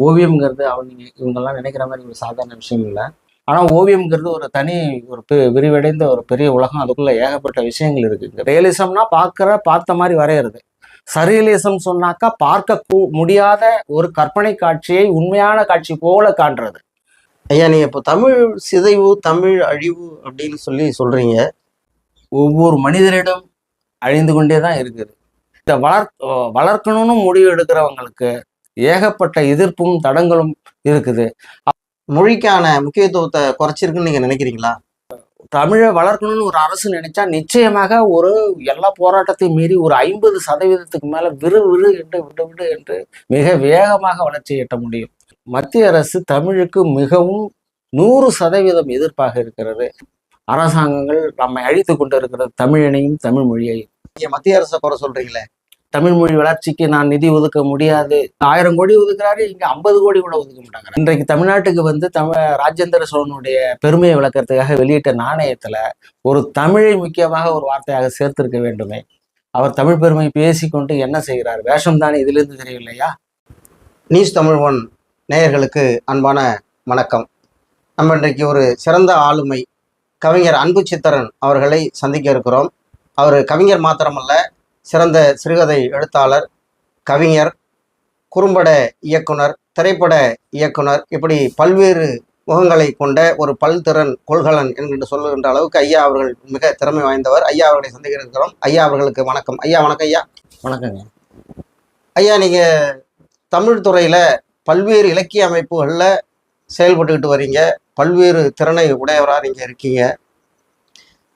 ஓவியம்ங்கிறது அவங்க இவங்கெல்லாம் நினைக்கிற மாதிரி ஒரு சாதாரண விஷயம் இல்லை. ஆனால் ஓவியம்ங்கிறது ஒரு தனி ஒரு விரிவடைந்த ஒரு பெரிய உலகம். அதுக்குள்ள ஏகப்பட்ட விஷயங்கள் இருக்கு. ரியலிசம்னா பார்க்குற பார்த்த மாதிரி வரைகிறது சரியலிசம் சொன்னாக்கா பார்க்க கூ- முடியாத ஒரு கற்பனை காட்சியை உண்மையான காட்சி போல காண்றது. ஐயா நீங்க இப்போ தமிழ் சிதைவு தமிழ் அழிவு அப்படின்னு சொல்லி சொல்றீங்க. ஒவ்வொரு மனிதரிடம் அழிந்து கொண்டே தான் இருக்குது. இதை வளர் வளர்க்கணும்னு முடிவு எடுக்கிறவங்களுக்கு ஏகப்பட்ட எதிர்ப்பும் தடங்களும் இருக்குது. மொழிக்கான முக்கியத்துவத்தை குறைச்சிருக்குன்னு நீங்க நினைக்கிறீங்களா? தமிழை வளர்க்கணும்னு ஒரு அரசு நினைச்சா நிச்சயமாக ஒரு எல்லா போராட்டத்தையும் மீறி ஒரு ஐம்பது சதவீதத்துக்கு மேல விறு விறு என்று விடு விடு என்று மிக வேகமாக வளர்ச்சி எட்ட முடியும். மத்திய அரசு தமிழுக்கு மிகவும் நூறு சதவீதம் எதிர்ப்பாக இருக்கிறது. அரசாங்கங்கள் நம்மை அழித்து கொண்டு இருக்கிறது தமிழனையும் தமிழ் மொழியையும். மத்திய அரசை குறை சொல்றீங்களே? தமிழ் மொழி வளர்ச்சிக்கு நான் நிதி ஒதுக்க முடியாது. ஆயிரம் கோடி ஒதுக்குறாரு இங்க ஐம்பது கோடி கூட ஒதுக்க மாட்டாங்க. இன்றைக்கு தமிழ்நாட்டுக்கு வந்து தமிழ் ராஜேந்திர சோழனுடைய பெருமையை விளக்கறதுக்காக வெளியிட்ட நாணயத்துல ஒரு தமிழை முக்கியமாக ஒரு வார்த்தையாக சேர்த்திருக்க வேண்டுமே. அவர் தமிழ் பெருமை பேசிக்கொண்டு என்ன செய்கிறார்? வேஷம் தானே இதிலிருந்து தெரியவில்லையா? நியூஸ் தமிழ் ஒன் நேயர்களுக்கு அன்பான வணக்கம். நம்ம இன்றைக்கு ஒரு சிறந்த ஆளுமை கவிஞர் அன்பு சித்தரன் அவர்களை சந்திக்க இருக்கிறோம். அவர் கவிஞர் மாத்திரமல்ல சிறந்த சிறுகதை எழுத்தாளர் கவிஞர் குறும்பட இயக்குனர் திரைப்பட இயக்குனர் இப்படி பல்வேறு முகங்களை கொண்ட ஒரு பல்திறன் கொள்கலன் என்கின்ற சொல்லுகின்ற அளவுக்கு ஐயா அவர்கள் மிக திறமை வாய்ந்தவர். ஐயா அவர்களை சந்திக்க இருக்கிறோம் ஐயா அவர்களுக்கு வணக்கம். ஐயா வணக்கம் ஐயா. வணக்கங்க. ஐயா நீங்க தமிழ் துறையில பல்வேறு இலக்கிய அமைப்புகள்ல செயல்பட்டுக்கிட்டு வர்றீங்க பல்வேறு திறனை உடையவராக நீங்க இருக்கீங்க.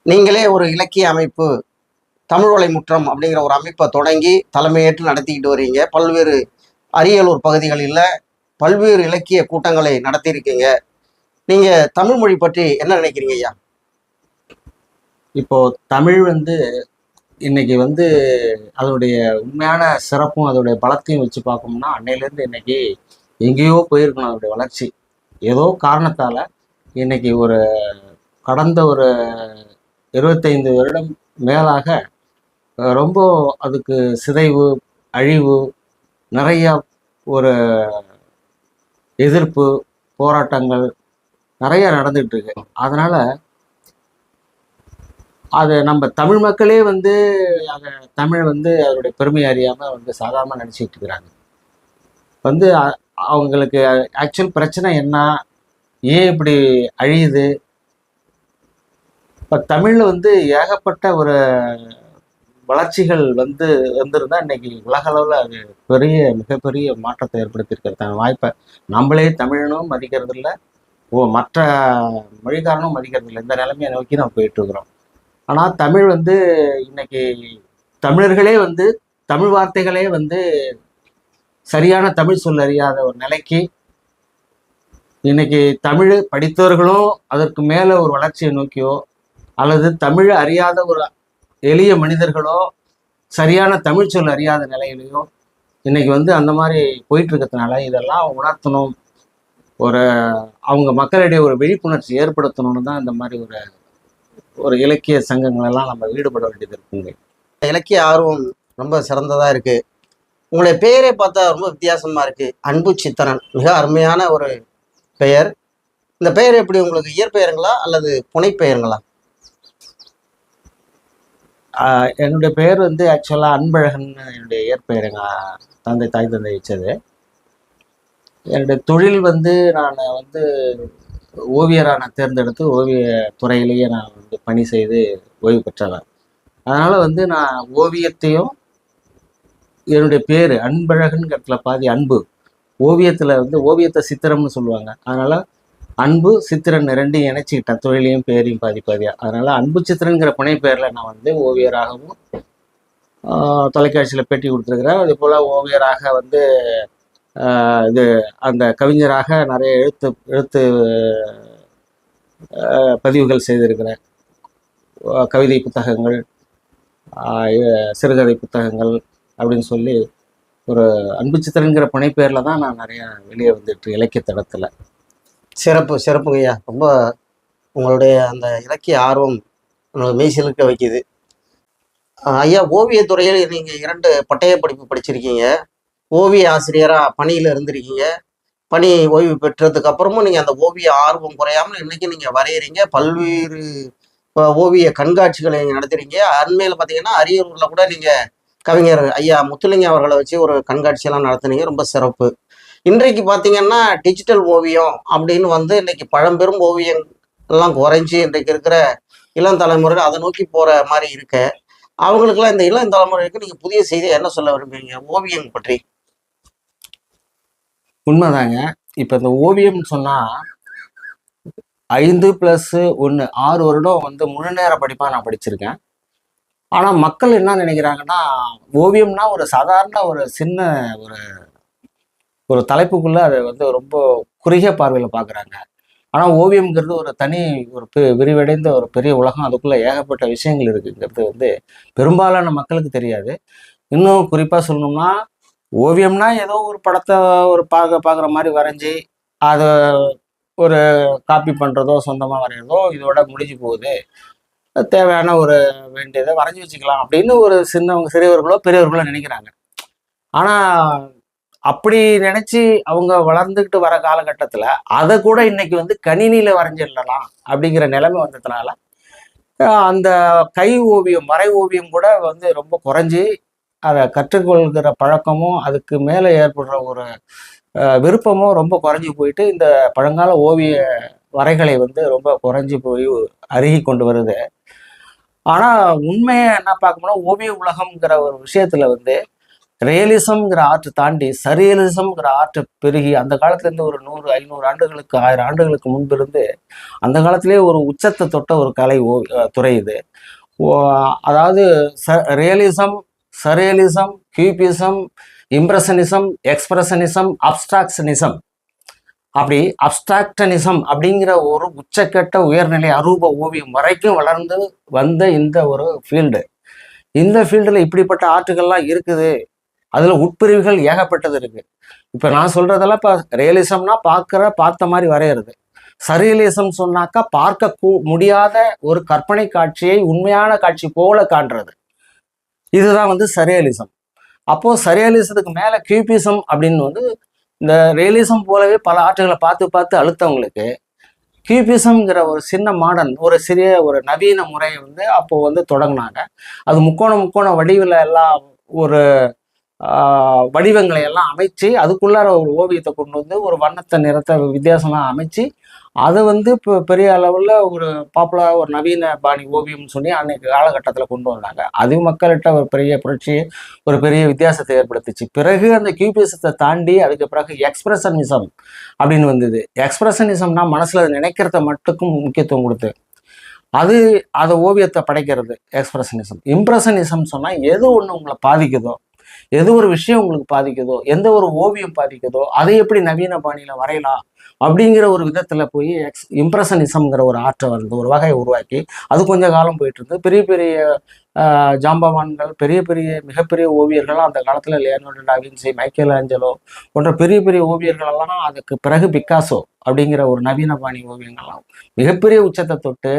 நீங்களே ஒரு இலக்கிய அமைப்பு தமிழ்வலை முற்றம் அப்படிங்கிற ஒரு அமைப்பை தொடங்கி தலைமையேற்று நடத்திக்கிட்டு வரீங்க பல்வேறு அரியலூர் பகுதிகளில் பல்வேறு இலக்கிய கூட்டங்களை நடத்தியிருக்கீங்க. நீங்கள் தமிழ் மொழி பற்றி என்ன நினைக்கிறீங்க ஐயா? இப்போ தமிழ் வந்து இன்னைக்கு வந்து அதனுடைய உண்மையான சிறப்பும் அதோடைய பலத்தையும் வச்சு பார்க்கணும்னா அன்னையிலேருந்து இன்னைக்கு எங்கேயோ போயிருக்கணும் அதோடைய வளர்ச்சி. ஏதோ காரணத்தால் இன்னைக்கு ஒரு கடந்த ஒரு இருபத்தைந்து வருடம் மேலாக ரொம்ப அதுக்கு சிதைவு அழிவு நிறையா ஒரு எதிர்ப்பு போராட்டங்கள் நிறைய நடந்துகிட்ருக்கு இருக்கு. அதனால அது நம்ம தமிழ் மக்களே வந்து அதை தமிழ் வந்து அதோடைய பெருமை அறியாமல் வந்து சாதாரணமாக நினச்சிக்கிட்டு இருக்கிறாங்க. வந்து அவங்களுக்கு ஆக்சுவல் பிரச்சனை என்ன? ஏன் இப்படி அழியுது? இப்போ தமிழில் வந்து ஏகப்பட்ட ஒரு வளர்ச்சிகள் வந்து வந்திருந்தா இன்னைக்கு உலக அளவில் அது பெரிய மிகப்பெரிய மாற்றத்தை ஏற்படுத்தியிருக்கிறதுக்கான வாய்ப்பை நம்மளே தமிழனும் மதிக்கிறது இல்லை ஓ மற்ற மொழிக்காரனும் மதிக்கிறது இல்லை இந்த நிலைமையை நோக்கி நம்ம போயிட்டு இருக்கிறோம். ஆனால் தமிழ் வந்து இன்னைக்கு தமிழர்களே வந்து தமிழ் வார்த்தைகளே வந்து சரியான தமிழ் சொல் அறியாத ஒரு நிலைக்கு இன்னைக்கு தமிழ் படித்தவர்களும் அதற்கு மேலே ஒரு வளர்ச்சியை நோக்கியோ அல்லது தமிழ் அறியாத ஒரு எளிய மனிதர்களோ சரியான தமிழ் சொல் அறியாத நிலையிலையோ இன்னைக்கு வந்து அந்த மாதிரி போயிட்டு இருக்கிறதுனால இதெல்லாம் உணர்த்தணும். ஒரு அவங்க மக்களிடையே ஒரு விழிப்புணர்ச்சி ஏற்படுத்தணும்னு தான் இந்த மாதிரி ஒரு ஒரு இலக்கிய சங்கங்களெல்லாம் நம்ம ஈடுபட வேண்டியது இருக்குங்க. இலக்கிய ஆர்வம் ரொம்ப சிறந்ததாக இருக்குது உங்களுடைய பெயரே பார்த்தா ரொம்ப வித்தியாசமாக இருக்குது அன்பு சித்தரன் மிக அருமையான ஒரு பெயர். இந்த பெயர் எப்படி உங்களுக்கு இயற்பெயருங்களா அல்லது புனைப்பெயருங்களா? என்னுடைய பெயர் வந்து ஆக்சுவலாக அன்பழகன் என்னுடைய இயற்பெயர் எங்கள் தந்தை தாய் தந்தை வச்சது. என்னுடைய தொழில் வந்து நான் வந்து ஓவியராக நான் தேர்ந்தெடுத்து ஓவிய துறையிலேயே நான் வந்து பணி செய்து ஓய்வு பெற்றவன். அதனால் வந்து நான் ஓவியத்தையும் என்னுடைய பேர் அன்பழகன்கிறதுல பாதி அன்பு. ஓவியத்தில் வந்து ஓவியத்தை சித்திரம்னு சொல்லுவாங்க. அதனால் அன்பு சித்திரன் ரெண்டையும் இணைச்சிக்கிட்டேன் தொழிலையும் பேரையும் பாதி பாதியா அதனால அன்பு சித்திரங்கிற புனை பேரில் நான் வந்து ஓவியராகவும் தொலைக்காட்சியில் பேட்டி கொடுத்துருக்குறேன். அதே போல் ஓவியராக வந்து இது அந்த கவிஞராக நிறைய எழுத்து எழுத்து பதிவுகள் செய்திருக்கிறேன். கவிதை புத்தகங்கள் சிறுகதை புத்தகங்கள் அப்படின்னு சொல்லி ஒரு அன்பு சித்திரங்கிற புனைப்பேரில் தான் நான் நிறையா வெளியே வந்துட்டு இலக்கிய தடத்தில் சிறப்பு சிறப்புங்கய்யா ரொம்ப உங்களுடைய அந்த இலக்கிய ஆர்வம் மெய்சிலுக்க வைக்குது. ஐயா ஓவியத்துறையில் நீங்கள் இரண்டு பட்டய படிப்பு படிச்சிருக்கீங்க. ஓவிய ஆசிரியராக பணியில் இருந்திருக்கீங்க. பணி ஓய்வு பெற்றதுக்கு அப்புறமும் நீங்கள் அந்த ஓவிய ஆர்வம் குறையாமல் இன்னைக்கு நீங்கள் வரைகிறீங்க பல்வேறு ஓவிய கண்காட்சிகளை நீங்கள் நடத்துறீங்க. அண்மையில் பார்த்தீங்கன்னா அரியலூரில் கூட நீங்கள் கவிஞர் ஐயா முத்துலிங்க அவர்களை வச்சு ஒரு கண்காட்சியெல்லாம் நடத்துனீங்க. ரொம்ப சிறப்பு. இன்றைக்கு பார்த்தீங்கன்னா டிஜிட்டல் ஓவியம் அப்படின்னு வந்து இன்னைக்கு பழம்பெரும் ஓவியம் எல்லாம் குறைஞ்சி இன்றைக்கு இருக்கிற இளம் தலைமுறையில் அதை நோக்கி போகிற மாதிரி இருக்கு. அவங்களுக்கெல்லாம் இந்த இளம் தலைமுறைக்கு நீங்கள் புதிய செய்தி என்ன சொல்ல விரும்புறீங்க? ஓவியம் பற்றி. உண்மைதாங்க. இப்போ இந்த ஓவியம்னு சொன்னால் ஐந்து ப்ளஸ் ஒன்று ஆறு வருடம் வந்து முழு நேர படிப்பாக நான் படிச்சிருக்கேன். ஆனால் மக்கள் என்ன நினைக்கிறாங்கன்னா ஓவியம்னா ஒரு சாதாரண ஒரு சின்ன ஒரு ஒரு தலைப்புக்குள்ளே அதை வந்து ரொம்ப குறுகிய பார்வையில் பார்க்குறாங்க. ஆனால் ஓவியம்ங்கிறது ஒரு தனி ஒரு விரிவடைந்த ஒரு பெரிய உலகம். அதுக்குள்ளே ஏகப்பட்ட விஷயங்கள் இருக்குங்கிறது வந்து பெரும்பாலான மக்களுக்கு தெரியாது. இன்னும் குறிப்பாக சொல்லணும்னா ஓவியம்னா ஏதோ ஒரு படத்தை ஒரு பார்க்க பார்க்குற மாதிரி வரைஞ்சி அதை ஒரு காப்பி பண்ணுறதோ சொந்தமாக வரைகிறதோ இதோட முடிஞ்சு போகுது. தேவையான ஒரு வேண்டியதை வரைஞ்சி வச்சுக்கலாம் அப்படின்னு ஒரு சின்னவங்க சிறியவர்களோ பெரியவர்களோ நினைக்கிறாங்க. ஆனால் அப்படி நினச்சி அவங்க வளர்ந்துக்கிட்டு வர காலகட்டத்தில் அதை கூட இன்னைக்கு வந்து கணினியில் வரைஞ்சிடலாம் அப்படிங்கிற நிலைமை வந்ததுனால அந்த கை ஓவியம் மறை ஓவியம் கூட வந்து ரொம்ப குறைஞ்சி அதை கற்றுக்கொள்கிற பழக்கமும் அதுக்கு மேலே ஏற்படுற ஒரு விருப்பமும் ரொம்ப குறைஞ்சி போயிட்டு இந்த பழங்கால ஓவிய வரைகளை வந்து ரொம்ப குறைஞ்சி போய் அருகி கொண்டு வருது. ஆனால் உண்மையை என்ன பார்க்கணும்னா ஓவிய உலகம்ங்கிற ஒரு விஷயத்தில் வந்து ரியலிசம்ங்கிற ஆர்ட் தாண்டி சரியலிசம்ங்கிற ஆர்ட் பெருகி அந்த காலத்துலேருந்து ஒரு நூறு ஐநூறு ஆண்டுகளுக்கு ஆயிரம் ஆண்டுகளுக்கு முன்பிருந்து அந்த காலத்திலே ஒரு உச்சத்தை தொட்ட ஒரு கலை ஓ துறை இது. ஓ- அதாவது ச realism surrealism cubism impressionism expressionism abstractionism அப்படி அப்ஸ்ட்ராக்டனிசம் அப்படிங்கிற ஒரு உச்சக்கட்ட உயர்நிலை அரூப ஓவியம் வரைக்கும் வளர்ந்து வந்த இந்த ஒரு ஃபீல்டு இந்த ஃபீல்டில் இப்படிப்பட்ட ஆர்ட்டுகள்லாம் இருக்குது. அதில் உட்பிரிவுகள் ஏகப்பட்டது இருக்குது இப்போ நான் சொல்கிறதெல்லாம் இப்போ ரியலிசம்னா பார்க்குற பார்த்த மாதிரி வரைகிறது சரியலிசம் சொன்னாக்கா பார்க்க கூ- முடியாத ஒரு கற்பனை காட்சியை உண்மையான காட்சி போல காண்றது. இதுதான் வந்து சரியலிசம் அப்போது சரியலிசத்துக்கு மேலே கியூபிசம் அப்படின்னு வந்து இந்த ரியலிசம் போலவே பல ஆற்றுகளை பார்த்து பார்த்து அழுத்தவங்களுக்கு கியூபிசம்ங்கிற ஒரு சின்ன மாடர்ன் ஒரு சிறிய ஒரு நவீன முறையை வந்து அப்போது வந்து தொடங்கினாங்க. அது முக்கோண முக்கோண வடிவில் எல்லாம் ஒரு வடிவங்களை எல்லாம் அமைச்சு அதுக்குள்ளார ஒரு ஓவியத்தை கொண்டு வந்து ஒரு வண்ணத்தை நிறத்தை வித்தியாசமாக அமைச்சு அதை வந்து இப்போ பெரிய அளவில் ஒரு பாப்புலராக ஒரு நவீன பாணி ஓவியம்னு சொல்லி அன்னைக்கு காலகட்டத்தில் கொண்டு வந்தாங்க. அது மக்கள்கிட்ட ஒரு பெரிய புரட்சி ஒரு பெரிய வித்தியாசத்தை ஏற்படுத்துச்சு. பிறகு அந்த கியூபிசத்தை தாண்டி அதுக்கு பிறகு எக்ஸ்பிரஷனிசம் அப்படின்னு வந்தது. எக்ஸ்பிரஷனிசம்னா மனசில் நினைக்கிறத மட்டுக்கும் முக்கியத்துவம் கொடுத்து அது அதை ஓவியத்தை படைக்கிறது எக்ஸ்பிரஷனிசம் இம்ப்ரெஷனிசம் சொன்னால் எது ஒன்று உங்களை பாதிக்குதோ எது ஒரு விஷயம் உங்களுக்கு பாதிக்குதோ எந்த ஒரு ஓவியம் பாதிக்குதோ அதை எப்படி நவீன பாணியில வரையலாம் அப்படிங்கிற ஒரு விதத்துல போய் எக்ஸ் இம்ப்ரெஷனிசம்ங்கிற ஒரு ஆற்றை வந்து ஒரு வகையை உருவாக்கி அது கொஞ்சம் காலம் போயிட்டு இருந்து பெரிய பெரிய ஆஹ், ஜாம்பவான்கள் பெரிய பெரிய மிகப்பெரிய ஓவியர்கள்லாம் அந்த காலத்துல லியோனார்டோ டாவின்சி மைக்கேல் ஆஞ்சலோ போன்ற பெரிய பெரிய ஓவியர்கள் எல்லாம் அதுக்கு பிறகு பிக்காசோ அப்படிங்கிற ஒரு நவீன பாணி ஓவியங்கள்லாம். மிகப்பெரிய உச்சத்தை தொட்டு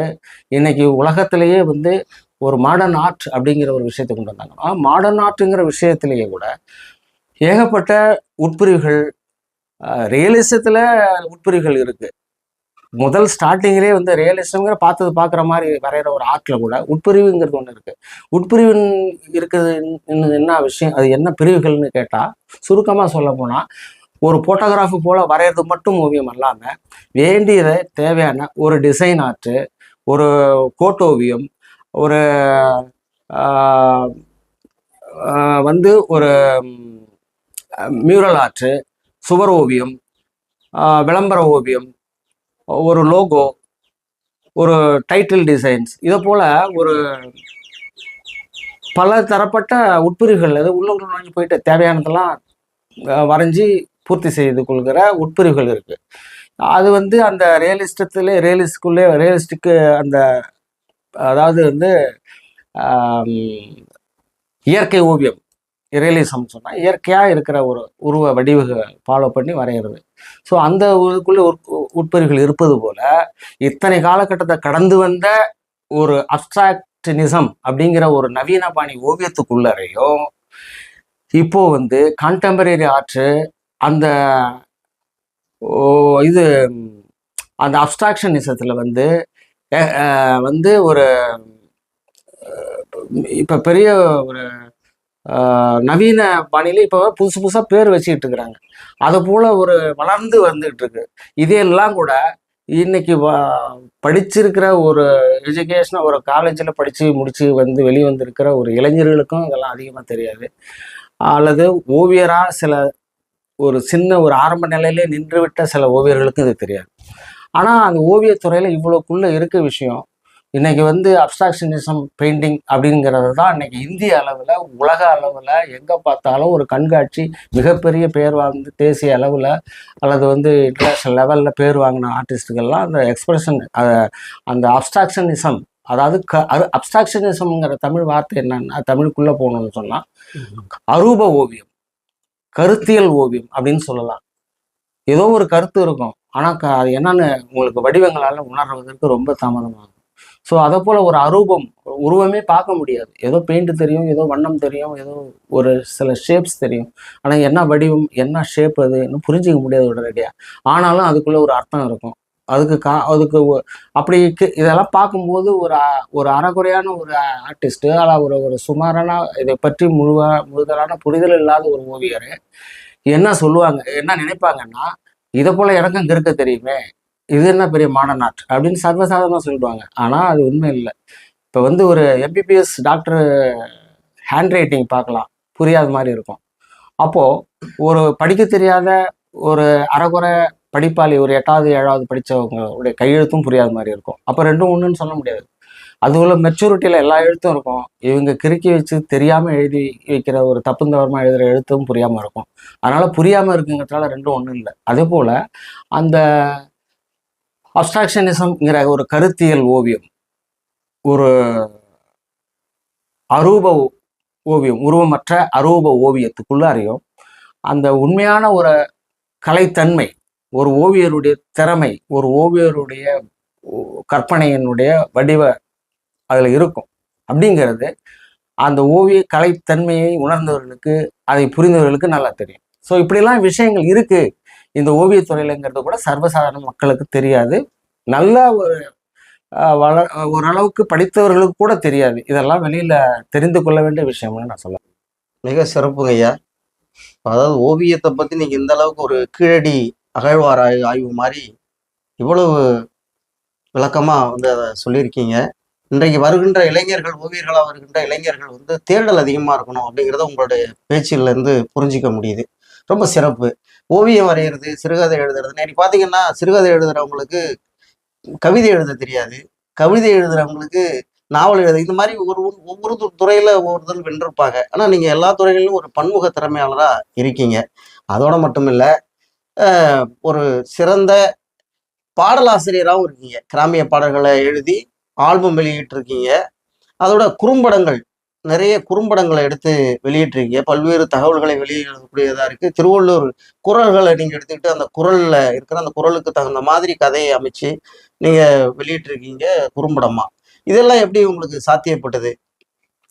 இன்னைக்கு உலகத்திலேயே வந்து ஒரு மாடர்ன் ஆர்ட் அப்படிங்கிற ஒரு விஷயத்தை கொண்டு வந்தாங்க. மாடர்ன் ஆர்ட்டுங்கிற விஷயத்திலேயே கூட ஏகப்பட்ட உட்பிரிவுகள் ரியலிசத்தில் உட்பிரிவுகள் இருக்குது முதல் ஸ்டார்டிங்லேயே வந்து ரியலிசம்ங்கிற பார்த்தது பார்க்குற மாதிரி வரைகிற ஒரு ஆர்ட்டில் கூட உட்பிரிவுங்கிறது ஒன்று இருக்குது உட்பிரிவு இருக்குது என்ன விஷயம் அது என்ன பிரிவுகள்னு கேட்டால் சுருக்கமாக சொல்ல போனால் ஒரு போட்டோகிராஃபி போல் வரைகிறது மட்டும் ஓவியம் அல்லாமல் வேண்டியதை தேவையான ஒரு டிசைன் ஆர்ட்டு ஒரு கோட்டோவியம் ஒரு வந்து ஒரு மியூரல் ஆர்ட்டு சுவர் ஓவியம் விளம்பர ஓவியம் ஒரு லோகோ ஒரு டைட்டில் டிசைன்ஸ் இதை போல் ஒரு பல தரப்பட்ட உட்பிரிவுகள் அது உள்ள நுழைஞ்சு போயிட்டு தேவையானதெல்லாம் வரைஞ்சி பூர்த்தி செய்து கொள்கிற உட்பிரிவுகள் இருக்குது அது வந்து அந்த ரியலிஸ்டத்துலேயே ரியலிஸ்டுக்குள்ளே ரியலிஸ்டிக்கு அந்த அதாவது வந்து இயற்கை ஓவியம் ரியலிசம் சொன்னால் இயற்கையாக இருக்கிற ஒரு உருவ வடிவுகளை ஃபாலோ பண்ணி வரைகிறது ஸோ அந்த இதுக்குள்ளே உட்- உட்பிரிவுகள் இருப்பது போல் இத்தனை காலகட்டத்தை கடந்து வந்த ஒரு அப்ட்ராக்டினிசம் அப்படிங்கிற ஒரு நவீன பாணி ஓவியத்துக்குள்ளறையும் இப்போது வந்து கான்டெம்பரரி ஆர்ட்ஸு அந்த ஓ இது அந்த அப்ஸ்ட்ராக்ஷனிசத்தில் வந்து வந்து ஒரு இப்போ பெரிய ஒரு நவீன பாணியில் இப்போ புதுசு புதுசாக பேர் வச்சுக்கிட்டு இருக்கிறாங்க அது போல் ஒரு வளர்ந்து வந்துக்கிட்டு இருக்கு இதையெல்லாம் கூட இன்னைக்கு வ- படிச்சிருக்கிற ஒரு எஜுகேஷனை ஒரு காலேஜில் படித்து முடித்து வந்து வெளியே வந்திருக்கிற ஒரு இளைஞர்களுக்கும் இதெல்லாம் அதிகமாக தெரியாது. அல்லது ஓவியராக சில ஒரு சின்ன ஒரு ஆரம்ப நிலையிலே நின்றுவிட்ட சில ஓவியர்களுக்கும் இது தெரியாது. ஆனால் அந்த ஓவியத்துறையில் இவ்வளோக்குள்ள இருக்க விஷயம். இன்னைக்கு வந்து அப்ஸ்ட்ராக்ஷனிசம் பெயிண்டிங் அப்படிங்கிறது தான் இன்னைக்கு இந்திய அளவில் உலக அளவில் எங்கே பார்த்தாலும் ஒரு கண்காட்சி மிகப்பெரிய பேர் வாங்கி தேசிய அளவில் அல்லது வந்து இன்டர்நேஷ்னல் லெவலில் பேர் வாங்கின ஆர்டிஸ்ட்டுகள்லாம் அந்த எக்ஸ்பிரஷன் அந்த அப்ஸ்ட்ராக்ஷனிசம் அதாவது க அப்ஸ்ட்ராக்ஷனிசம்ங்கிற தமிழ் வார்த்தை என்னன்னா தமிழுக்குள்ளே போகணும்னு சொன்னால் அரூப ஓவியம் கருத்தியல் ஓவியம் அப்படின்னு சொல்லலாம். ஏதோ ஒரு கருத்து இருக்கும். ஆனால் க அது என்னன்னு உங்களுக்கு வடிவங்களால் உணர்வதற்கு ரொம்ப தாமதமாகும் ஸோ அதை போல் ஒரு அரூபம் உருவமே பார்க்க முடியாது. ஏதோ பெயிண்ட் தெரியும் ஏதோ வண்ணம் தெரியும் ஏதோ ஒரு சில ஷேப்ஸ் தெரியும். ஆனால் என்ன வடிவம் என்ன ஷேப் அதுன்னு புரிஞ்சிக்க முடியாது உடனடியாக ஆனாலும் அதுக்குள்ளே ஒரு அர்த்தம் இருக்கும். அதுக்கு கா அதுக்கு அப்படி இதெல்லாம் பார்க்கும்போது ஒரு ஒரு அறகுறையான ஒரு ஆர்டிஸ்ட்டு அல்ல ஒரு ஒரு சுமாரான இதை பற்றி முழுவ முழுதலான புரிதல் இல்லாத ஒரு ஓவியர் என்ன சொல்லுவாங்க என்ன நினைப்பாங்கன்னா இதை போல எனக்கும் இங்க இருக்க தெரியுமே இது என்ன பெரிய மாடர்ன் ஆர்ட் அப்படின்னு சர்வசாதாரணமாக சொல்லிடுவாங்க. ஆனால் அது உண்மை இல்லை. இப்போ வந்து ஒரு எம்பிபிஎஸ் டாக்டர் ஹேண்ட் ரைட்டிங் பார்க்கலாம். புரியாத மாதிரி இருக்கும். அப்போது ஒரு படிக்க தெரியாத ஒரு அறகுறை படிப்பாளி ஒரு எட்டாவது ஏழாவது படித்தவங்களுடைய கையெழுத்தும் புரியாத மாதிரி இருக்கும். அப்போ ரெண்டும் ஒன்றுன்னு சொல்ல முடியாது. அது மெச்சூரிட்டியில் எல்லா எழுத்தும் இருக்கும். இவங்க கிறுக்கி வச்சு தெரியாமல் எழுதி வைக்கிற ஒரு தப்பு தவறமாக எழுதுகிற எழுத்தும் புரியாமல் இருக்கும். அதனால் புரியாமல் இருக்குங்கிறதுனால ரெண்டும் ஒன்றும் இல்லை. அதே போல் அந்த அப்ஸ்ட்ராக்ஷனிசம்ங்கிற ஒரு கருத்தியல் ஓவியம் ஒரு அரூப ஓவியம் உருவமற்ற அரூப ஓவியத்துக்குள்ளாரையும் அந்த உண்மையான ஒரு கலைத்தன்மை ஒரு ஓவியருடைய திறமை ஒரு ஓவியருடைய ஓ- கற்பனையினுடைய வடிவ அதில் இருக்கும். அப்படிங்கிறது அந்த ஓவிய கலைத்தன்மையை உணர்ந்தவர்களுக்கு அதை புரிந்தவர்களுக்கு நல்லா தெரியும். ஸோ இப்படிலாம் விஷயங்கள் இருக்குது இந்த ஓவியத்துறையிலங்கிறது கூட சர்வசாதாரண மக்களுக்கு தெரியாது. நல்ல ஒரு வள ஓரளவுக்கு படித்தவர்களுக்கு கூட தெரியாது. இதெல்லாம் வெளியில் தெரிந்து கொள்ள வேண்டிய விஷயம்னு நான் சொல்லுவேன் மிக சிறப்புங்க ஐயா. அதாவது ஓவியத்தை பற்றி நீங்கள் இந்த அளவுக்கு ஒரு கீழடி அகழ்வார் ஆய்வு ஆய்வு மாதிரி இவ்வளவு விளக்கமாக வந்து அதை சொல்லியிருக்கீங்க. இன்றைக்கு வருகின்ற இளைஞர்கள் ஓவியர்களாக வருகின்ற இளைஞர்கள் வந்து தேடல் அதிகமாக இருக்கணும் அப்படிங்கிறத உங்களுடைய பேச்சிலேருந்து புரிஞ்சிக்க முடியுது. ரொம்ப சிறப்பு. ஓவியம் வரைகிறது சிறுகதை எழுதுறது இன்னைக்கு பார்த்தீங்கன்னா சிறுகதை எழுதுறவங்களுக்கு கவிதை எழுத தெரியாது. கவிதை எழுதுறவங்களுக்கு நாவல் எழுத இந்த மாதிரி ஒரு ஒவ்வொரு துறையில் ஒவ்வொருத்தரும் ஒவ்வொருத்தர் வென்றிருப்பாங்க. ஆனால் நீங்கள் எல்லா துறைகளிலும் ஒரு பன்முக திறமையாளராக இருக்கீங்க. அதோடு மட்டும் இல்லை ஒரு சிறந்த பாடலாசிரியராகவும் இருக்கீங்க. கிராமிய பாடல்களை எழுதி ஆல்பம் வெளியிட்டிருக்கீங்க. அதோட குறும்படங்கள் நிறைய குறும்படங்களை எடுத்து வெளியிட்டிருக்கீங்க. பல்வேறு தகவல்களை வெளியிடக்கூடியதாக இருக்குது திருவள்ளூர் குரல்களை நீங்கள் எடுத்துக்கிட்டு அந்த குரலில் இருக்கிற அந்த குரலுக்கு தகுந்த மாதிரி கதையை அமைச்சு நீங்கள் வெளியிட்டிருக்கீங்க குறும்படமாக இதெல்லாம் எப்படி உங்களுக்கு சாத்தியப்பட்டது?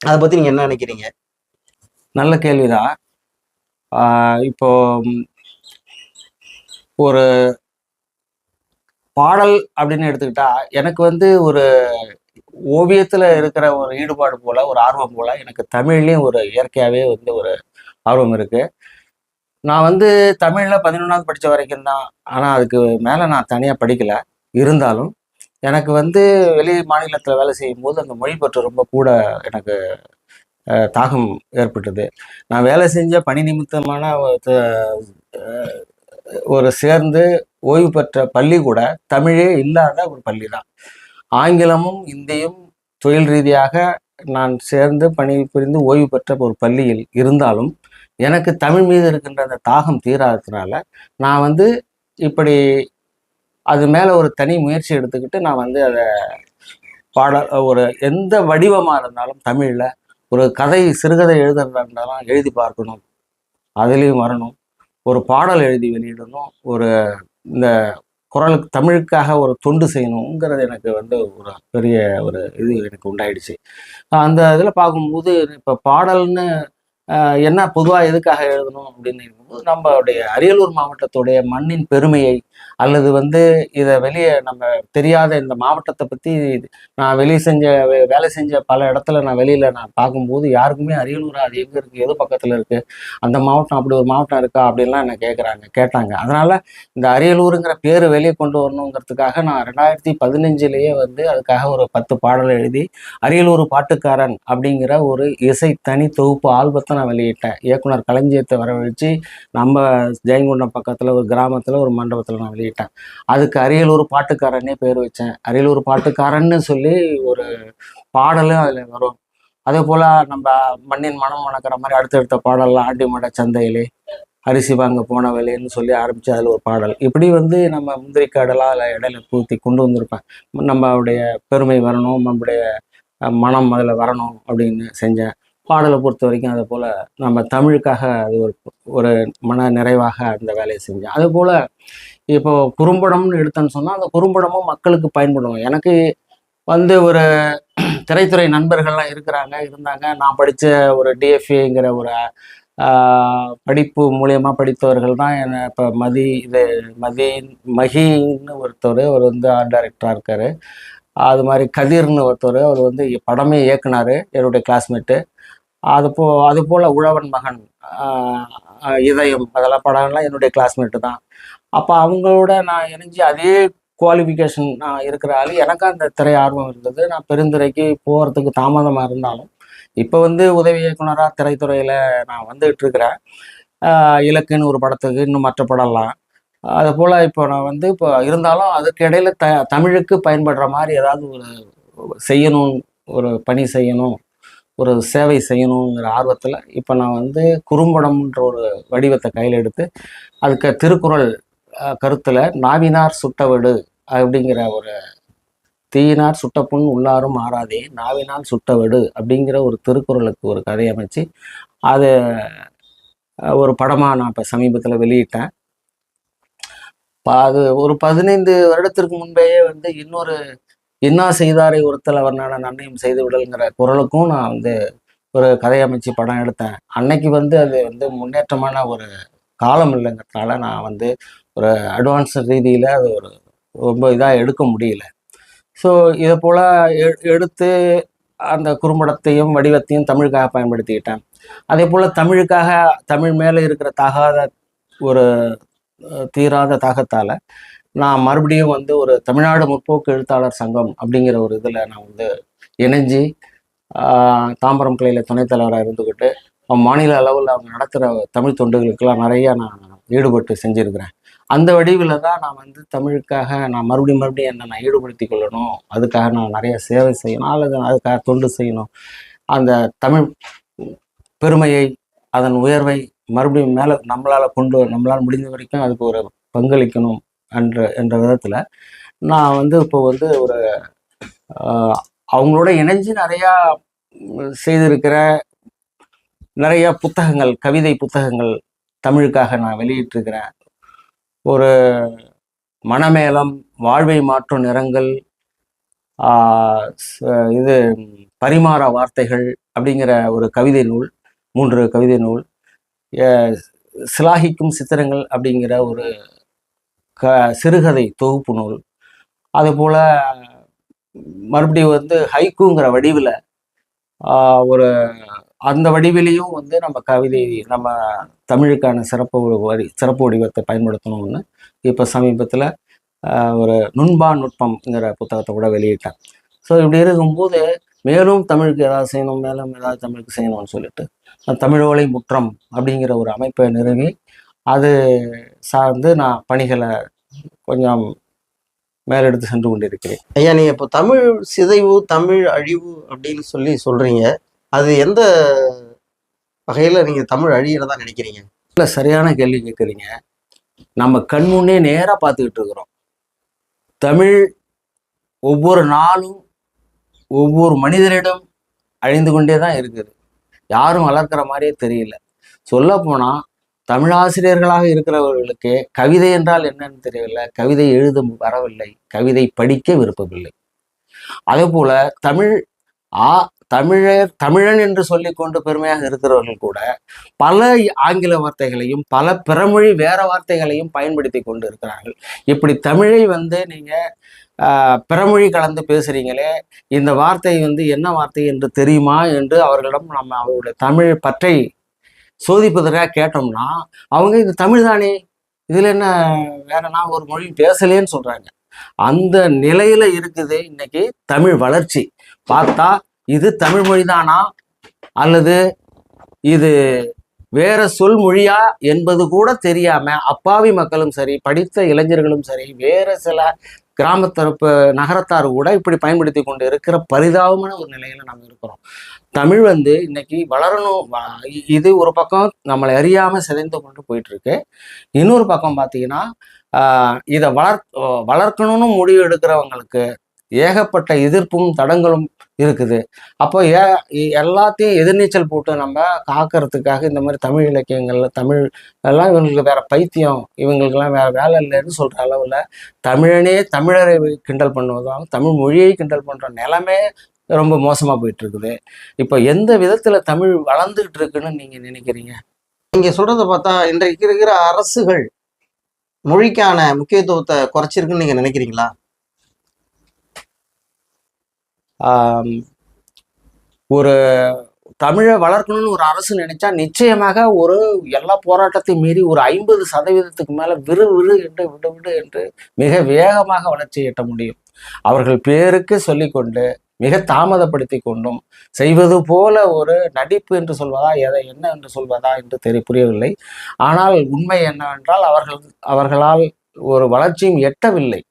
அதை பற்றி நீங்கள் என்ன நினைக்கிறீங்க? நல்ல கேள்விதான். இப்போ ஒரு பாடல் அப்படின்னு எடுத்துக்கிட்டா எனக்கு வந்து ஒரு ஓவியத்தில் இருக்கிற ஒரு ஈடுபாடு போல ஒரு ஆர்வம் போல எனக்கு தமிழ்லேயும் ஒரு இயற்கையாகவே வந்து ஒரு ஆர்வம் இருக்கு. நான் வந்து தமிழில் பதினொன்றாவது படித்த வரைக்கும் தான் ஆனால் அதுக்கு மேலே நான் தனியாக படிக்கலை. இருந்தாலும் எனக்கு வந்து வெளி மாநிலத்தில் வேலை செய்யும் போது அந்த மொழி பற்று ரொம்ப கூட எனக்கு தாகம் ஏற்பட்டது. நான் வேலை செஞ்ச பணி நிமித்தமான ஒரு சேர்ந்து ஓய்வு பெற்ற பள்ளி கூட தமிழே இல்லாத ஒரு பள்ளி தான் ஆங்கிலமும் இந்தியும் தொழில் ரீதியாக நான் சேர்ந்து பணி புரிந்து ஓய்வு பெற்ற ஒரு பள்ளியில் இருந்தாலும் எனக்கு தமிழ் மீது இருக்கின்ற அந்த தாகம் தீராததுனால நான் வந்து இப்படி அது மேலே ஒரு தனி முயற்சி எடுத்துக்கிட்டு நான் வந்து அதை பாட ஒரு எந்த வடிவமாக இருந்தாலும் தமிழில் ஒரு கதை சிறுகதை எழுதுறதா இருந்தாலும் எழுதி பார்க்கணும். அதுலேயும் வரணும். ஒரு பாடல் எழுதி வெளியிடணும் ஒரு இந்த குரலுக்கு தமிழுக்காக ஒரு தொண்டு செய்யணுங்கிறது எனக்கு வந்து ஒரு பெரிய ஒரு இது எனக்கு உண்டாயிடுச்சு. அந்த இதில் பார்க்கும்போது இப்போ பாடல்னு என்ன பொதுவாக எதுக்காக எழுதணும் அப்படின்னு போது நம்மளுடைய அரியலூர் மாவட்டத்துடைய மண்ணின் பெருமையை அல்லது வந்து இதை வெளியே நம்ம தெரியாத இந்த மாவட்டத்தை பற்றி நான் வெளியே செஞ்ச வேலை செஞ்ச பல இடத்துல நான் வெளியில் நான் பார்க்கும்போது யாருக்குமே அரியலூர் அது எங்கே இருக்குது எது பக்கத்தில் இருக்குது அந்த மாவட்டம் அப்படி ஒரு மாவட்டம் இருக்கா அப்படின்லாம் என்ன கேட்குறாங்க கேட்டாங்க. அதனால் இந்த அரியலூருங்கிற பேர் வெளியே கொண்டு வரணுங்கிறதுக்காக நான் ரெண்டாயிரத்தி பதினஞ்சுலேயே வந்து அதுக்காக ஒரு பத்து பாடல் எழுதி அரியலூர் பாட்டுக்காரன் அப்படிங்கிற ஒரு இசை தனி தொகுப்பு ஆல்பத்தை நான் வெளியிட்டேன். இயக்குனர் களஞ்சியத்தை வரவழைச்சு நம்ம ஜெயங்கொண்டம் பக்கத்தில் ஒரு கிராமத்தில் ஒரு மண்டபத்தில் நான் வெளியிட்டேன். அதுக்கு அரியலூர் பாட்டுக்காரனே பேர் வச்சேன். அரியலூர் பாட்டுக்காரன்னு சொல்லி ஒரு பாடலும் அதில் வரும். அதே போல் நம்ம மண்ணின் மனம் மணக்கிற மாதிரி அடுத்தடுத்த பாடல்லாம் ஆண்டிமட சந்தையிலே அரிசி வாங்க போன வேலைன்னு சொல்லி ஆரம்பிச்சு அதில் ஒரு பாடல். இப்படி வந்து நம்ம முந்திரி காடெல்லாம் அதில் இடையில பூத்தி கொண்டு வந்திருப்பேன். நம்மளுடைய பெருமை வரணும் நம்மளுடைய மனம் அதில் வரணும் அப்படின்னு செஞ்சேன். பாடலை பொறுத்த வரைக்கும் அதே போல் நம்ம தமிழுக்காக அது ஒரு ஒரு மன நிறைவாக அந்த வேலையை செஞ்சேன். அதே போல் இப்போ குறும்படம்னு எடுத்தேன்னு சொன்னால் அந்த குறும்படமும் மக்களுக்கு பயன்படும். எனக்கு வந்து ஒரு திரைத்துறை நண்பர்கள்லாம் இருக்கிறாங்க இருந்தாங்க. நான் படித்த ஒரு டிஎஃப்ஏங்கிற ஒரு படிப்பு மூலயமா படித்தவர்கள் தான் என்ன இப்போ மதி இது மதி மகின்னு ஒருத்தர் அவர் வந்து ஆர்ட் டைரக்டராக இருக்கார். அது மாதிரி கதிர்னு ஒருத்தர் அவர் வந்து படமே இயக்குனார் என்னுடைய கிளாஸ்மேட்டு அது போ அது போல் உழவன் மகன் இதயம் அதெல்லாம் படம்லாம் என்னுடைய கிளாஸ்மேட்டு தான். அப்போ அவங்களோட நான் இணைஞ்சு அதே குவாலிஃபிகேஷன் நான் இருக்கிற எனக்கு அந்த திரை ஆர்வம் இருந்தது. நான் பெருந்துறைக்கு போகிறதுக்கு தாமதமாக இருந்தாலும் இப்போ வந்து உதவி இயக்குனராக திரைத்துறையில் நான் வந்துகிட்டு இருக்கிறேன். இலக்குன்னு ஒரு படத்துக்கு இன்னும் மற்ற படம்லாம். அது போல் இப்போ நான் வந்து இப்போ இருந்தாலும் அதுக்கு இடையில த தமிழுக்கு பயன்படுற மாதிரி ஏதாவது ஒரு செய்யணும் ஒரு பணி செய்யணும் ஒரு சேவை செய்யணுங்கிற ஆர்வத்தில் இப்போ நான் வந்து குறும்படம்ன்ற ஒரு வடிவத்தை கையில் எடுத்து அதுக்கு திருக்குறள் கருத்துல நாவினார் சுட்டவடு அப்படிங்கிற ஒரு தீயினார் சுட்டப்புண் உள்ளாரும் ஆறாதே நாவினால் சுட்டவடு அப்படிங்கிற ஒரு திருக்குறளுக்கு ஒரு கதை அமைச்சு அது ஒரு படமாக நான் இப்போ சமீபத்தில் வெளியிட்டேன். அது ஒரு பதினைந்து வருடத்திற்கு முன்பேயே வந்து இன்னொரு இன்னா செய்தாரை ஒருத்தல் அவர்னால நன்மையும் செய்து விடல்ங்கிற குரலுக்கும் நான் வந்து ஒரு கதை அமைச்சு படம் எடுத்தேன். அன்னைக்கு வந்து அது வந்து முன்னேற்றமான ஒரு காலம் இல்லைங்கிறதுனால நான் வந்து ஒரு அட்வான்ஸ் ரீதியில் அது ஒரு ரொம்ப இதாக எடுக்க முடியல. ஸோ இதை போல் எடுத்து அந்த குறும்படத்தையும் வடிவத்தையும் தமிழுக்காக பயன்படுத்திக்கிட்டேன். அதே போல் தமிழுக்காக தமிழ் மேலே இருக்கிற தகாத ஒரு தீராத தாகத்தால் நான் மறுபடியும் வந்து ஒரு தமிழ்நாடு முற்போக்கு எழுத்தாளர் சங்கம் அப்படிங்கிற ஒரு இதில் நான் வந்து இணைஞ்சு தாம்பரம் கிளையில் துணைத் தலைவராக இருந்துக்கிட்டு மாநில அளவில் அவங்க நடத்துகிற தமிழ் தொண்டுகளுக்கெல்லாம் நிறையா நான் ஈடுபட்டு செஞ்சுருக்கிறேன். அந்த வடிவில் தான் நான் வந்து தமிழுக்காக நான் மறுபடியும் மறுபடியும் என்னை நான் ஈடுபடுத்திக் கொள்ளணும். அதுக்காக நான் நிறைய சேவை செய்யணும். அல்லது அதுக்காக தொண்டு செய்யணும். அந்த தமிழ் பெருமையை அதன் உயர்வை மறுபடியும் மேலே நம்மளால் கொண்டு நம்மளால் முடிந்த வரைக்கும் அதுக்கு ஒரு பங்களிக்கணும் என்ற என்ற விதத்தில் நான் வந்து இப்போ வந்து ஒரு அவங்களோட இணைஞ்சு நிறையா செய்திருக்கிற நிறையா புத்தகங்கள் கவிதை புத்தகங்கள் தமிழுக்காக நான் வெளியிட்டிருக்கிறேன். ஒரு மணமேளம் வாழ்வை மாற்றும் நிறங்கள் இது பரிமாற வார்த்தைகள் அப்படிங்கிற ஒரு கவிதை நூல் மூன்று கவிதை நூல் சிலாகிக்கும் சித்திரங்கள் அப்படிங்கிற ஒரு க சிறுகதை தொகுப்பு நூல். அதுபோல் மறுபடியும் வந்து ஹைக்குங்கிற வடிவில் ஒரு அந்த வடிவிலையும் வந்து நம்ம கவிதை நம்ம தமிழுக்கான சிறப்பு வரி சிறப்பு வடிவத்தை பயன்படுத்தணும்னு இப்போ சமீபத்தில் ஒரு நுண்பா நுட்பம்ங்கிற புத்தகத்தை கூட வெளியிட்டேன் ஸோ இப்படி இருக்கும்போது மேலும் தமிழுக்கு ஏதாவது செய்யணும் மேலும் ஏதாவது தமிழுக்கு செய்யணும்னு சொல்லிட்டு நான் தமிழோலை முற்றம் அப்படிங்கிற ஒரு அமைப்பை நிறுவி அது சார்ந்து நான் பணிகளை கொஞ்சம் மேலெடுத்து சென்று கொண்டிருக்கிறேன். ஐயா நீங்கள் இப்போ தமிழ் சிதைவு தமிழ் அழிவு அப்படின்னு சொல்லி சொல்கிறீங்க அது எந்த வகையில் நீங்கள் தமிழ் அழியிறதா நினைக்கிறீங்க? இல்லை சரியான கேள்வி கேட்குறீங்க நம்ம கண் முன்னே நேராக பார்த்துக்கிட்டு இருக்கிறோம். தமிழ் ஒவ்வொரு நாளும் ஒவ்வொரு மனிதரிடம் அழிந்து கொண்டே தான் இருக்குது. யாரும் வளர்க்குற மாதிரியே தெரியல. சொல்லப்போனால் தமிழாசிரியர்களாக இருக்கிறவர்களுக்கு கவிதை என்றால் என்னன்னு தெரியவில்லை. கவிதை எழுத வரவில்லை. கவிதை படிக்க விருப்பமில்லை அதே போல தமிழ் ஆ தமிழர் தமிழன் என்று சொல்லிக்கொண்டு பெருமையாக இருக்கிறவர்கள் கூட பல ஆங்கில வார்த்தைகளையும் பல பிறமொழி வேற வார்த்தைகளையும் பயன்படுத்தி கொண்டு இருக்கிறார்கள். இப்படி தமிழை வந்து நீங்க பிறமொழி கலந்து பேசுறீங்களே இந்த வார்த்தை வந்து என்ன வார்த்தை என்று தெரியுமா என்று அவர்களிடம் நம்ம அவருடைய தமிழ் பற்றை சோதிப்பதற்காக கேட்டோம்னா அவங்க இது தமிழ் தானே என்ன வேற நான் ஒரு மொழி பேசலேன்னு சொல்றாங்க. அந்த நிலையில இருக்குது இன்னைக்கு தமிழ் வளர்ச்சி. பார்த்தா இது தமிழ் மொழிதானா? அல்லது இது வேற சொல் மொழியா என்பது கூட தெரியாம அப்பாவி மக்களும் சரி படித்த இளைஞர்களும் சரி வேற சில கிராமத்தரப்பு நகரத்தார் கூட இப்படி பயன்படுத்தி கொண்டு இருக்கிற பரிதாபமான ஒரு நிலையில நம்ம இருக்கிறோம். தமிழ் வந்து இன்னைக்கு வளரணும். இது ஒரு பக்கம் நம்மளை அறியாம சிதைந்து கொண்டு போயிட்டு இருக்கு இன்னொரு பக்கம் பார்த்தீங்கன்னா இதை வளர் வளர்க்கணும்னு முடிவு எடுக்கிறவங்களுக்கு ஏகப்பட்ட எதிர்ப்பும் தடங்களும் இருக்குது. அப்போ ஏ எல்லாத்தையும் எதிர்நீச்சல் போட்டு நம்ம காக்கிறதுக்காக இந்த மாதிரி தமிழ் இலக்கியங்கள்ல தமிழ் எல்லாம் இவங்களுக்கு வேற பைத்தியம் இவங்களுக்கெல்லாம் வேற வேலை இல்லைன்னு சொல்கிற அளவில் தமிழனே தமிழரை கிண்டல் பண்ணுவதாகவும் தமிழ் மொழியை கிண்டல் பண்ணுற நிலமே ரொம்ப மோசமாக போயிட்டுருக்குது. இப்போ எந்த விதத்தில் தமிழ் வளர்ந்துக்கிட்டு இருக்குன்னு நீங்கள் நினைக்கிறீங்க? நீங்கள் சொல்கிறத பார்த்தா இன்றைக்கு இருக்கிற அரசுகள் மொழிக்கான முக்கியத்துவத்தை குறைச்சிருக்குன்னு நீங்கள் நினைக்கிறீங்களா? ஒரு தமிழை வளர்க்கணும்னு ஒரு அரசு நினைச்சா நிச்சயமாக ஒரு எல்லா போராட்டத்தையும் மீறி ஒரு ஐம்பது சதவீதத்துக்கு மேல விறு விறு என்று விடு விடு என்று மிக வேகமாக வளர்ச்சி எட்ட முடியும். அவர்கள் பேருக்கு சொல்லிக்கொண்டு மிக தாமதப்படுத்தி கொண்டும் செய்வது போல ஒரு நடிப்பு என்று சொல்வதா எதை என்ன என்று சொல்வதா என்று தெரிய புரியவில்லை. ஆனால் உண்மை என்னவென்றால் அவர்கள் அவர்களால் ஒரு வளர்ச்சியும் எட்டவில்லை.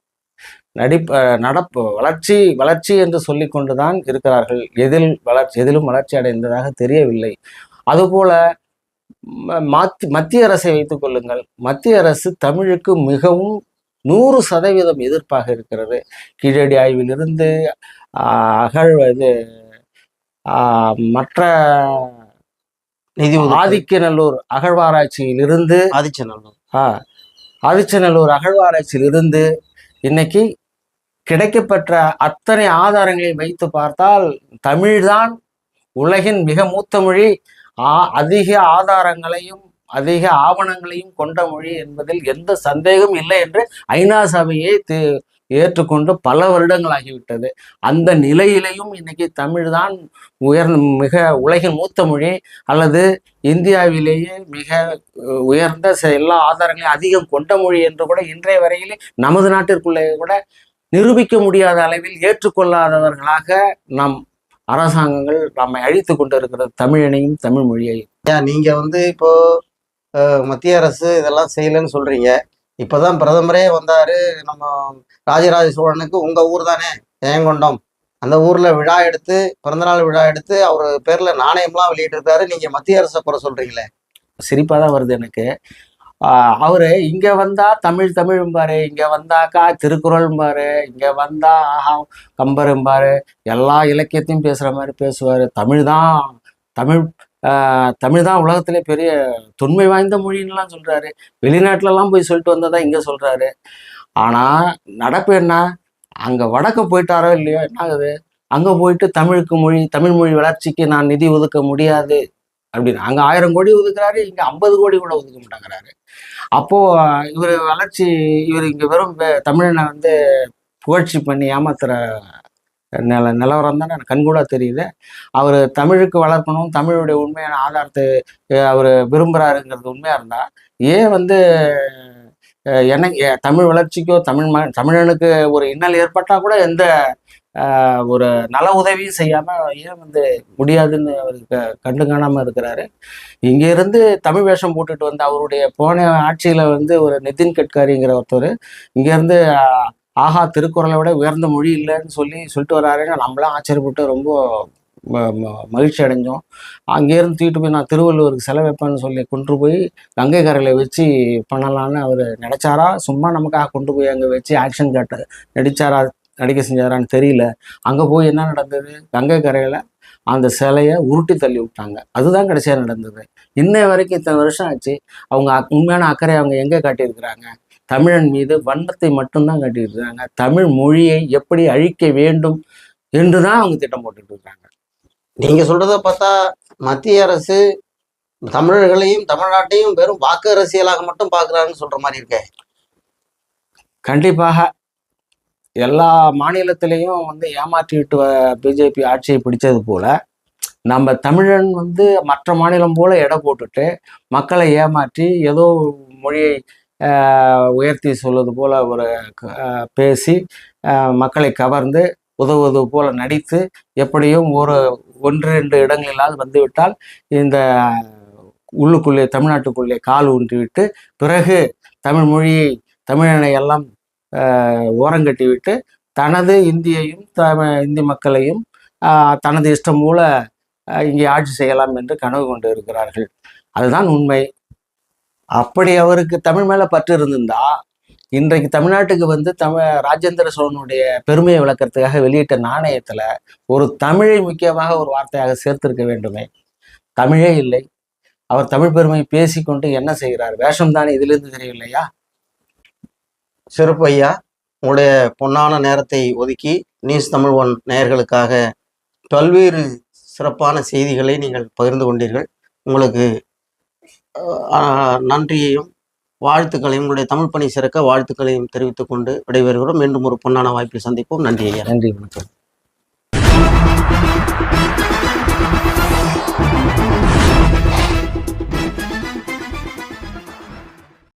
நடிப்ப நடப்பு வளர்ச்சி வளர்ச்சி என்று சொல்லி கொண்டுதான் இருக்கிறார்கள். எதில் வளர்ச்சி எதிலும் வளர்ச்சி அடைந்ததாக தெரியவில்லை. அதுபோல மாத்தி மத்திய அரசை வைத்துக் கொள்ளுங்கள். மத்திய அரசு தமிழுக்கு மிகவும் நூறு சதவீதம் எதிர்ப்பாக இருக்கிறது. கீழடி ஆய்விலிருந்து அகழ் இது மற்ற நிதி. ஆதிக்கநல்லூர் அகழ்வாராய்ச்சியிலிருந்து ஆதிச்சநல்லூர். ஆ ஆதிச்சநல்லூர் அகழ்வாராய்ச்சியிலிருந்து இன்னைக்கு கிடைக்கப்பெற்ற அத்தனை ஆதாரங்களை வைத்து பார்த்தால் தமிழ்தான் உலகின் மிக மூத்த மொழி. ஆ- அதிக ஆதாரங்களையும் அதிக ஆவணங்களையும் கொண்ட மொழி என்பதில் எந்த சந்தேகம் இல்லை என்று ஐநா சபையை ஏற்றுக்கொண்டு பல வருடங்களாகிவிட்டது. அந்த நிலையிலையும் இன்னைக்கு தமிழ்தான் உயர்ந்த மிக உலகின் மூத்த மொழி. அல்லது இந்தியாவிலேயே மிக உயர்ந்த எல்லா ஆதாரங்களையும் அதிகம் கொண்ட மொழி என்று கூட இன்றைய வரையிலே நமது நாட்டிற்குள்ளே கூட நிரூபிக்க முடியாத அளவில் ஏற்றுக்கொள்ளாதவர்களாக நம் அரசாங்கங்கள் நம்மை அழித்து கொண்டிருக்கிறது தமிழனையும் தமிழ் மொழியையும். ஏன் நீங்க வந்து இப்போ மத்திய அரசு இதெல்லாம் செய்யலைன்னு சொல்றீங்க. இப்பதான் பிரதமரே வந்தாரு நம்ம ராஜராஜ சோழனுக்கு உங்க ஊர் தானே ஜெயங்கொண்டம் அந்த ஊர்ல விழா எடுத்து பிறந்தநாள் விழா எடுத்து அவர் பேர்ல நாணயம்லாம் வெளியிட்டிருக்காரு. நீங்க மத்திய அரசை குறை சொல்றீங்களே. சிரிப்பாக தான் வருது எனக்கு. அவரு இங்க வந்தா தமிழ் தமிழ்ம்பாரு இங்க வந்தாக்கா திருக்குறள்ம்பாரு இங்க வந்தா ஆஹா கம்பரும்பாரு எல்லா இலக்கியத்தையும் பேசுற மாதிரி பேசுவாரு. தமிழ் தான் தமிழ் ஆஹ் தமிழ் தான் உலகத்திலே பெரிய தொன்மை வாய்ந்த மொழின்லாம் சொல்றாரு. வெளிநாட்டிலலாம் போய் சொல்லிட்டு வந்ததா இங்க சொல்றாரு. ஆனா நடப்பு என்ன? அங்க வடக்க போயிட்டாரோ இல்லையோ என்ன ஆகுது அங்க போயிட்டு தமிழுக்கு மொழி தமிழ் மொழி வளர்ச்சிக்கு நான் நிதி ஒதுக்க முடியாது. அப்படின்னு அங்க ஆயிரம் கோடி ஒதுக்குறாரு இங்க ஐம்பது கோடி கூட ஒதுக்க மாட்டேங்கிறாரு. அப்போ இவர் வளர்ச்சி இவர் இங்க வெறும் தமிழனை வந்து புகழ்ச்சி பண்ணி ஏமாத்துற நில நிலவரம் தான்? எனக்கு கண்கூடா தெரியுது அவர் தமிழுக்கு வளர்க்கணும் தமிழுடைய உண்மையான ஆதாரத்தை அவர் விரும்புறாருங்கிறது உண்மையா இருந்தா ஏன் வந்து என்ன தமிழ் வளர்ச்சிக்கோ தமிழ் ம தமிழனுக்கு ஒரு இன்னல் ஏற்பட்டா கூட எந்த ஒரு நல உதவியும் செய்யாமல் ஏன் வந்து முடியாதுன்னு அவருக்கு கண்டு காணாமல் இருக்கிறாரு. இங்கேருந்து தமிழ் வேஷம் போட்டுட்டு வந்த அவருடைய போன ஆட்சியில் வந்து ஒரு நிதின் கட்காரிங்கிற ஒருத்தர் இங்கேருந்து ஆஹா திருக்குறளை விட உயர்ந்த மொழி இல்லைன்னு சொல்லி சொல்லிட்டு வராருன்னு நம்மளாம் ஆச்சரியப்பட்டு ரொம்ப ம- ம- மகிழ்ச்சி அடைஞ்சோம். அங்கேருந்து தூக்கிட்டு போய் நான் திருவள்ளுவருக்கு செலவைப்பேன்னு சொல்லி கொண்டு போய் கங்கை கரையில் வச்சு பண்ணலான்னு அவர் நினைச்சாரா? சும்மா நமக்காக கொண்டு போய் அங்கே வச்சு ஆக்ஷன் காட்ட நடிச்சாரா? நடிக்க செஞ்சாரான்னு தெரியல. அங்கே போய் என்ன நடந்தது? கங்கை கரையில் அந்த சிலையை உருட்டி தள்ளி விட்டாங்க. அதுதான் கடைசியாக நடந்தது. இன்னை வரைக்கும் இத்தனை வருஷம் ஆச்சு. அவங்க அக்- உண்மையான அக்கறை அவங்க எங்கே காட்டியிருக்கிறாங்க? தமிழன் மீது வண்ணத்தை மட்டும்தான் காட்டியிருக்கிறாங்க. தமிழ் மொழியை எப்படி அழிக்க வேண்டும் என்று தான் அவங்க திட்டம் போட்டுட்டு இருக்காங்க நீங்க சொல்றத பார்த்தா மத்திய அரசு தமிழர்களையும் தமிழ்நாட்டையும் வெறும் வாக்கு அரசியலாக மட்டும் பார்க்கறாங்கன்னு சொல்ற மாதிரி இருக்கே. கண்டிப்பாக எல்லா மாநிலத்திலையும் வந்து ஏமாற்றிட்டு பிஜேபி ஆட்சியை பிடிச்சது போல நம்ம தமிழன் வந்து மற்ற மாநிலம் போல எடை போட்டுட்டு மக்களை ஏமாற்றி ஏதோ மொழியை உயர்த்தி சொல்வது போல ஒரு பேசி மக்களை கவர்ந்து உதவுவது போல நடித்து எப்படியும் ஒரு ஒன்று ரெண்டு இடங்களிலாவது வந்துவிட்டால் இந்த உள்ளுக்குள்ளே தமிழ்நாட்டுக்குள்ளே கால் ஊன்றிவிட்டு பிறகு தமிழ் மொழியை தமிழனை எல்லாம் ஆஹ், ஓரங்கட்டிவிட்டு தனது இந்தியையும் த இந்தி மக்களையும் தனது இஷ்டம் போல இங்கே ஆட்சி செய்யலாம் என்று கனவு கொண்டு இருக்கிறார்கள் அதுதான் உண்மை. அப்படி அவருக்கு தமிழ் மேலே பற்று இருந்திருந்தா இன்றைக்கு தமிழ்நாட்டுக்கு வந்து தமிழ் ராஜேந்திர சோழனுடைய பெருமையை விளக்கிறதுக்காக வெளியிட்ட நாணயத்தில் ஒரு தமிழை முக்கியமாக ஒரு வார்த்தையாக சேர்த்திருக்க வேண்டுமே. தமிழே இல்லை. அவர் தமிழ் பெருமை பேசிக்கொண்டு என்ன செய்கிறார்? வேஷம்தானே தானே இதிலிருந்து தெரியவில்லையா? சிறப்பு ஐயா உங்களுடைய பொன்னான நேரத்தை ஒதுக்கி நியூஸ் தமிழ் ஒன் நேயர்களுக்காக பல்வேறு சிறப்பான செய்திகளை நீங்கள் பகிர்ந்து கொண்டீர்கள். உங்களுக்கு நன்றியையும் வாழ்த்துக்களையும் உங்களுடைய தமிழ் பணி சிறக்க வாழ்த்துக்களையும் தெரிவித்துக் கொண்டு விடைபெறுகிறோம். மீண்டும் ஒரு பொன்னான வாய்ப்பை சந்திப்போம். நன்றி ஐயா. நன்றி வணக்கம்.